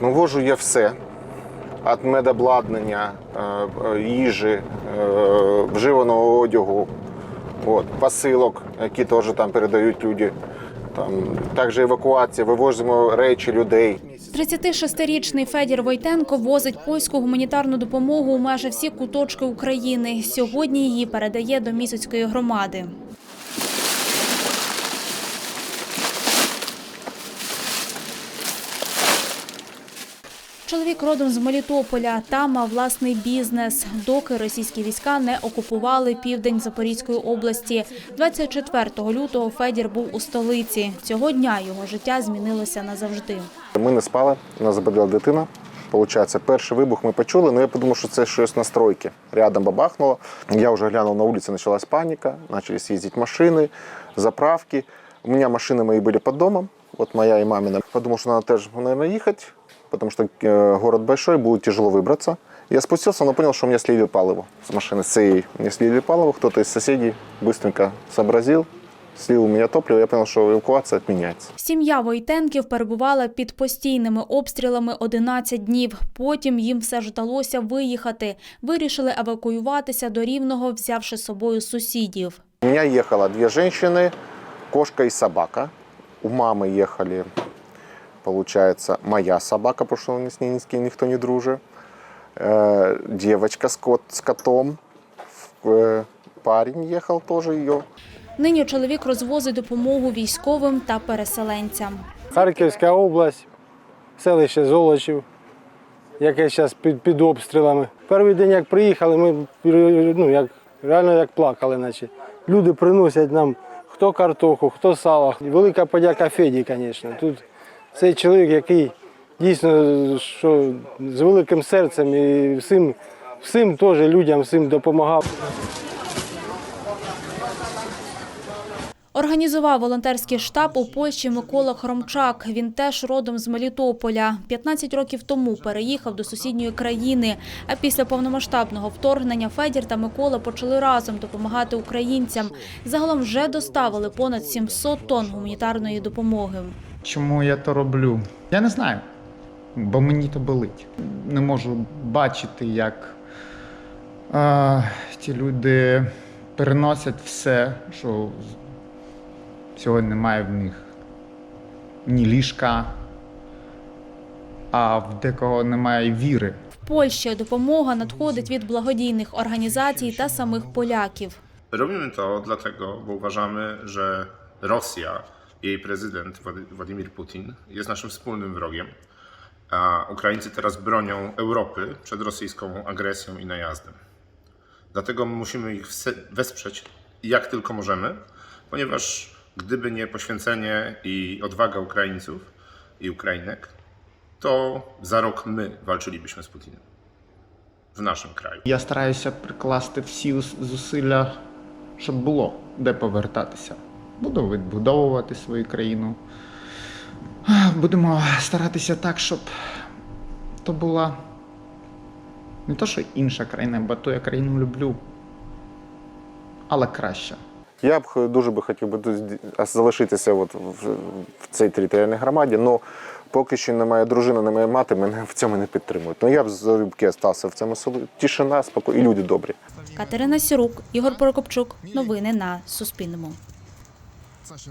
Ну, вожу я все. Від медобладнання, е, е, їжі, е, вживаного одягу, от, посилок, які теж там передають люди. Там, також евакуація, вивозимо речі людей. 36-річний Федір Войтенко возить польську гуманітарну допомогу у майже всі куточки України. Сьогодні її передає до місяцької громади. Чоловік родом з Мелітополя. Там мав власний бізнес, доки російські війська не окупували південь Запорізької області. 24 лютого Федір був у столиці. Цього дня його життя змінилося назавжди. Ми не спали, нас заболіла дитина. Получається, перший вибух ми почули, але я подумав, що це щось на стройці. Рядом бабахнуло. Я вже глянув на вулиці, почалась паніка, почали їздити машини, заправки. У мене машини мої були під домом, от моя і мамина. Подумав, що треба теж, мабуть, їхати, тому що е, город большой, буде тяжело вибратися. Я спустился, но понял, что у меня слили палево с машины с ЦИ. Мне слили палево, кто-то из соседей быстренько сообразил, слил у меня топливо, я понял, что эвакуация отменяется. Сім'я Войтенків перебувала під постійними обстрілами 11 днів. Потім їм все ж вдалося виїхати. Вирішили евакуюватися до Рівного, взявши з собою сусідів. У меня ехало две женщины, кошка и собака. У мамы ехали, получается, моя собака, потому что с ней с кем никто не дружит. Э, девочка с, кот, с котом. Э, парень ехал тоже ее. Нині чоловік розвозить допомогу військовим та переселенцям. Харківська область, селище Золочів, яке зараз під, під обстрілами. Перший день, як приїхали, ми ну, як, реально як плакали. Наче. Люди приносять нам хто картоху, хто сало. Велика подяка Феді, звісно. Тут цей чоловік, який дійсно що, з великим серцем і всім, всім теж людям всім допомагав. Організував волонтерський штаб у Польщі Микола Хромчак. Він теж родом з Мелітополя. 15 років тому переїхав до сусідньої країни. А після повномасштабного вторгнення Федір та Микола почали разом допомагати українцям. Загалом вже доставили понад 700 тонн гуманітарної допомоги. Чому я то роблю? Я не знаю, бо мені то болить. Не можу бачити, як е, ті люди переносять все, що сьогодні немає в них ні ліжка, а в декого немає віри. В Польщі допомога надходить від благодійних організацій та самих поляків. Robimy to dlatego, bo uważamy, że Rosja, jej prezydent Włady- Władimir Putin jest naszym wspólnym wrogiem, a Ukraińcy teraz bronią Europy przed rosyjską agresją i najazdem. Dlatego musimy ich wse- wesprzeć jak tylko możemy, ponieważ gdyby nie poświęcenie i odwaga Ukraińców i Ukrainek, to za rok my walczylibyśmy z Putinem w naszym kraju. Я стараюся прикласти всі ус- зусилля, щоб було де повертатися. Буду відбудовувати свою країну. Будемо старатися так, щоб то була не то, що інша країна, бо ту я країну люблю, але краща. Я б дуже би хотів би залишитися от в, в цій територіальній громаді, але поки що немає дружина, немає мати, мене в цьому не підтримують. Ну я б залюбки залишився в цьому селі. Тишина, спокій і люди добрі. Катерина Сірук, Ігор Прокопчук. Новини на Суспільному. さして